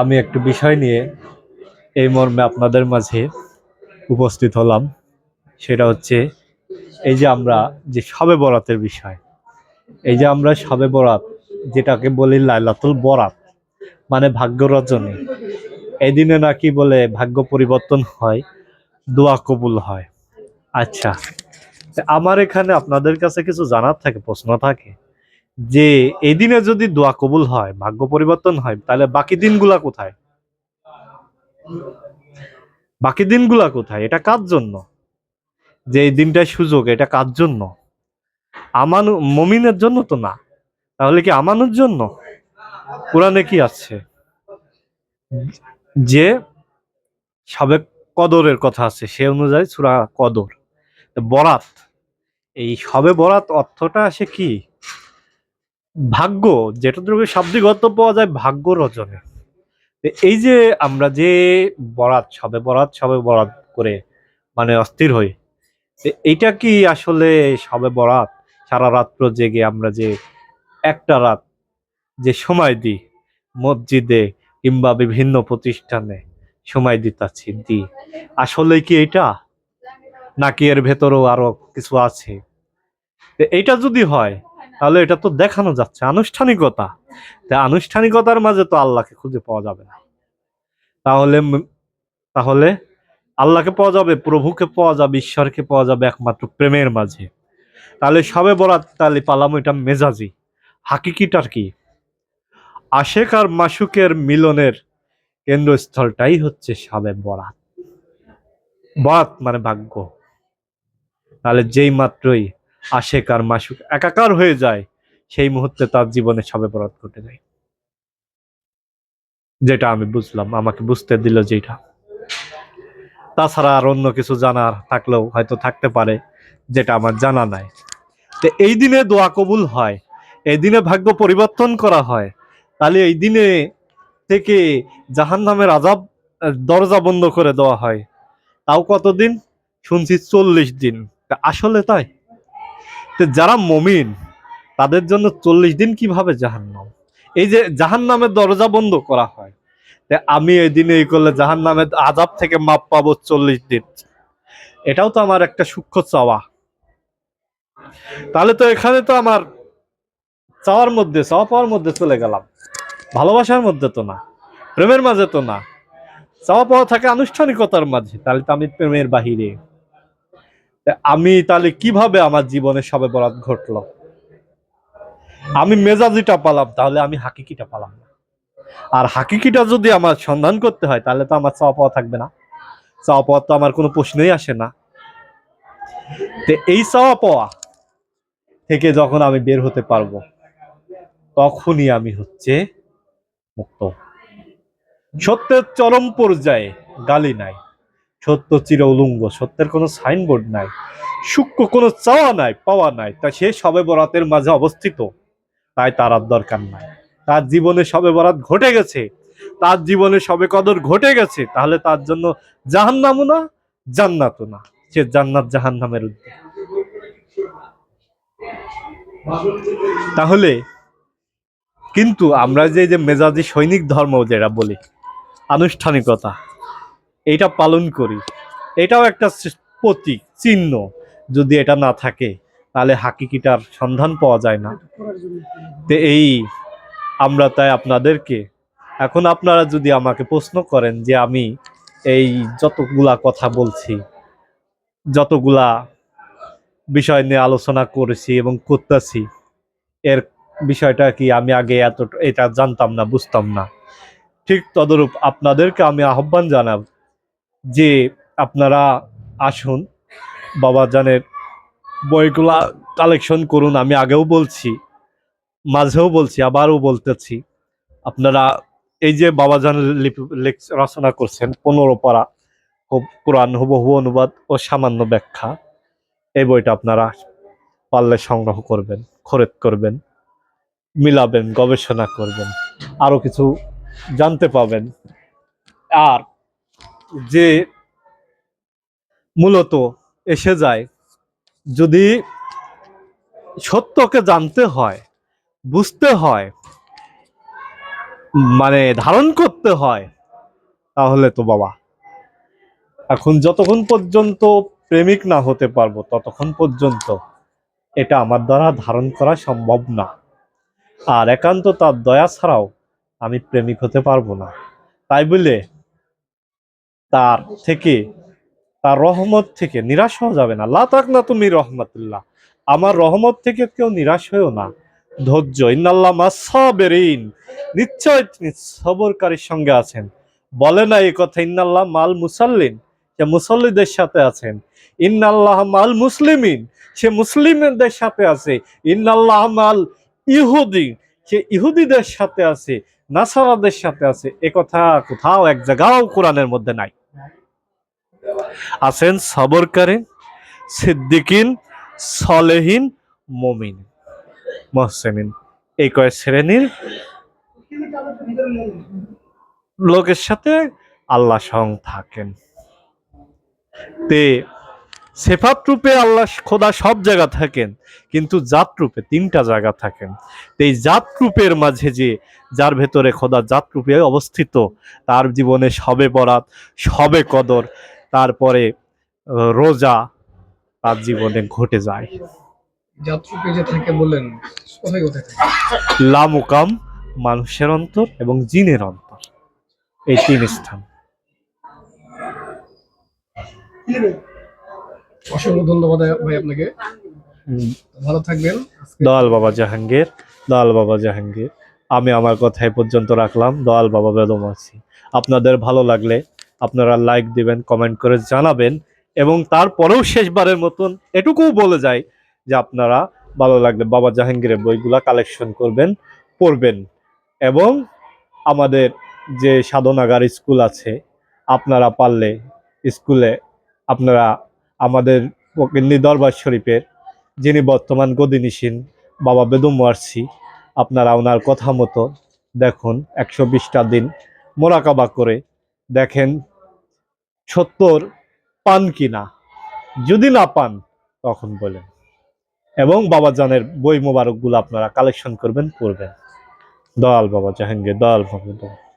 আমি একটু বিষয় নিয়ে এই মর্মে আপনাদের মাঝে উপস্থিত হলাম। সেটা হচ্ছে এই যে আমরা যে সবে বরাতের বিষয়, এই যে আমরা সবে বরাত যেটাকে বলি লাইলাতুল বরাত মানে ভাগ্য রজনী এই দিনে নাকি বলে ভাগ্য পরিবর্তন হয়, দোয়া কবুল হয়। আচ্ছা আমার এখানে আপনাদের কাছে কিছু জানার থাকে, প্রশ্ন থাকে? যে এই দিনে যদি দোয়া কবুল হয়, ভাগ্য পরিবর্তন হয়, তাহলে বাকি দিনগুলা কোথায়? বাকি দিনগুলা কোথায়? এটা কার জন্য? যে এই দিনটার সুযোগ, এটা কার জন্য? আমানু, মমিনের জন্য তো না। তাহলে কি আমানুর জন্য? কোরআনে কি আছে? যে সবে কদরের কথা আছে, সে অনুযায়ী সুরা কদর। বরাত, এই সবে বরাত অর্থটা আসে কি? ভাগ্য যেটা থেকে শাব্দিক অর্থ পাওয়া যায় ভাগ্য রচনে। এই যে আমরা যে বরাত, সবে বরাত সবে বরাত করে মানে অস্থির হই এইটা কি আসলে সবে বরাত, সারা রাত্র জেগে আমরা যে একটা রাত যে সময় দিই, মসজিদে কিংবা বিভিন্ন প্রতিষ্ঠানে সময় দিতাছি দি আসলে কি এটা নাকি এর ভেতরেও আরও কিছু আছে? এইটা যদি হয় তাহলে এটা তো দেখানো যাচ্ছে, আনুষ্ঠানিকতা। আনুষ্ঠানিকতার মাঝে তো আল্লাহকে খুঁজে পাওয়া যাবে না। তাহলে তাহলে আল্লাহকে পাওয়া যাবে, প্রভুকে পাওয়া যাবে, ঈশ্বরকে পাওয়া যাবে একমাত্র প্রেমের মাঝে। তাহলে সবে বরাত তাহলে পালাম এটা মেজাজি। হাকিকিটার কি? আশেক আর মাসুকের মিলনের কেন্দ্রস্থলটাই হচ্ছে সবে বরাত। বরাত মানে ভাগ্য। তাহলে যেই মাত্রই আশেক আর মাসুক একাকার হয়ে যায়, সেই মুহূর্তে তার জীবনে সবে বরাত ঘটে যায়। যেটা আমি বুঝলাম, আমাকে বুঝতে দিল যেটা। তাছাড়া আর অন্য কিছু জানার থাকলেও হয়তো থাকতে পারে, যেটা আমার জানা নাই। তো এই দিনে দোয়া কবুল হয়, এই দিনে ভাগ্য পরিবর্তন করা হয়, তাহলে এই দিনে থেকে জাহান নামের আজাব দরজা বন্ধ করে দেওয়া হয়। তাও কতদিন? শুনছি চল্লিশ দিন। আসলে তাই? যারা মমিন, তাদের জন্য চল্লিশ দিন কীভাবে জাহান্নাম? এই যে জাহান নামের দরজা বন্ধ করা হয় আমি এই দিনে এই করলে জাহান নামের আজাব থেকে মাপ পাবো চল্লিশ দিন। এটাও তো আমার একটা সূক্ষ্ম চাওয়া। তাহলে তো এখানে তো আমার চাওয়ার মধ্যে, চাওয়া পাওয়ার মধ্যে চলে গেলাম। ভালোবাসার মধ্যে তো না, প্রেমের মাঝে তো না। চাওয়া পাওয়া থাকে আনুষ্ঠানিকতার মাঝে, তাহলে তো আমি প্রেমের বাহিরে। আমি তাহলে কীভাবে আমার জীবনে সবে বরাত ঘটলো? আমি মেজাজিটা পালাম, তাহলে আমি হাকিকিটা পালাম না। আর হাকিকিটা যদি আমার সন্ধান করতে হয়, তাহলে তো আমার চাওয়া পাওয়া থাকবে না। চাওয়া পাওয়া তো আমার কোনো প্রশ্নই আসে না। তো এই চাওয়া পাওয়া থেকে যখন আমি বের হতে পারব, তখনই আমি হচ্ছে মুক্ত। সত্যের চরম পর্যায়ে গালি নাই। সত্য চির উলঙ্গ, সত্যের কোনো সাইনবোর্ড নাই, সূক্ষ্ম কোনো চাওয়া নাই, পাওয়া নাই তা সে সবে বরাতের মাঝে অবস্থিত, তাই তার আর দরকার নাই। তার জীবনে সবে বরাত ঘটে গেছে, তার জীবনে সবে কদর ঘটে গেছে, তাহলে তার জন্য জাহান্নামও না, জান্নাতও না, সে জান্নাত জাহান্নামের উদ্যোগ তাহলে কিন্তু আমরা যে যে মেজাজি সৈনিক ধর্ম যেটা বলি, আনুষ্ঠানিকতা এটা পালন করি। এটাও একটা প্রতীক, চিহ্ন। যদি এটা না থাকে, তাহলে হাকিকিটার সন্ধান পাওয়া যায় না। তো এই আমরা তাই আপনাদেরকে, এখন আপনারা যদি আমাকে প্রশ্ন করেন যে আমি এই যতগুলা কথা বলছি, যতগুলা বিষয় নিয়ে আলোচনা করেছি এবং করতেছি, এর বিষয়টা কি আমি আগে এত এটা জানতাম না, বুঝতাম না। ঠিক তদরূপ আপনাদেরকে আমি আহ্বান জানাব যে আপনারা আসুন। বাবাজানের বইগুলা কালেকশন করুন, আমি আগেও বলছি, মাঝেও বলছি, আবারও বলতেছি। আপনারা এই যে বাবাজান লিপি রচনা করছেন, পনেরো পারা কোরআন হুবহু অনুবাদ ও সামান্য ব্যাখ্যা, এই বইটা আপনারা পারলে সংগ্রহ করবেন খরচ করবেন, মিলাবেন, গবেষণা করবেন আরও কিছু জানতে পাবেন। আর যে মূলত এসে যায়, যদি সত্যকে জানতে হয়, বুঝতে হয় মানে ধারণ করতে হয়, তাহলে তো বাবা, এখন যতক্ষণ পর্যন্ত প্রেমিক না হতে পারব, ততক্ষণ পর্যন্ত এটা আমার দ্বারা ধারণ করা সম্ভব না। আর একান্ত তার দয়া ছাড়াও আমি প্রেমিক হতে পারব না। তাই বলে তার থেকে, তার রহমত থেকে নিরাশ হওয়া যাবে না। লাতাক না তুমি রহমতুল্লাহ। আমার রহমত থেকে কেউ নিরাশ হয়েও না। ধৈর্য। ইন্নাল্লাহ মাসাবেরিন। নিশ্চয় তিনি সবরকারীর সঙ্গে আছেন। বলে না এই কথা, ইন্নাল্লাহ মাল মুসাল্লিন। সে মুসল্লিদের সাথে আছেন। ইন্নাল্লাহ মাল মুসলিমিন। সে মুসলিমদের সাথে আছে। ইন্নাল্লাহ মাল ইহুদি। সে ইহুদিদের সাথে আছে। নাসারাদের সাথে আছে। এ কথা কোথাও, এক জায়গাও কোরআনের মধ্যে নাই। আছেন সবরকারী সিদ্দিকিন, সলেহিন, মমিন। মহসেমিন এই কয়েক শ্রেণির লোকের সাথে আল্লাহ সং থাকেন। তে সেফাত রূপে আল্লাহ খোদা সব জায়গা থাকেন, কিন্তু জাত রূপে তিনটা জায়গা থাকেন। এই জাত রূপের মাঝে যে, যার ভেতরে খোদা জাত রূপে অবস্থিত, তার জীবনে সবে বরাত, সবে কদর তারপরে রোজা তার জীবনে ঘটে যায়। লামুকাম মানুষের অন্তর এবং জিনের অন্তর। এই তিন স্থান। অসংখ্য ধন্যবাদ ভাই আপনাকে। ভালো থাকবেন। দয়াল বাবা জাহাঙ্গীর দয়াল বাবা জাহাঙ্গীর। আমি আমার কথা এই পর্যন্ত রাখলাম। দয়াল বাবা বেদম আছি। আপনাদের ভালো লাগলে আপনারা লাইক দিবেন কমেন্ট করে জানাবেন এবং তারপরেও শেষবারের মতন এটুকুও বলে যায় যে আপনারা ভালো লাগলে বাবা জাহাঙ্গীরের বইগুলা কালেকশন করবেন, পড়বেন এবং আমাদের যে সাধনাগার স্কুল আছে, আপনারা পারলে স্কুলে আপনারা আমাদের ফকিন্নি দরবার শরীফের যিনি বর্তমান গদিনিসীন বাবা বেদম মারছি আপনারা ওনার কথা মতো দেখুন, একশো বিশটা দিন মোরাকাবা করে দেখেন সত্তর পান কি না? যদি না পান, তখন বলেন। এবং বাবা জানের বই মোবারকগুলো আপনারা কালেকশন করবেন, পড়বেন। দয়াল বাবা জাহাঙ্গীর, দয়াল বাবা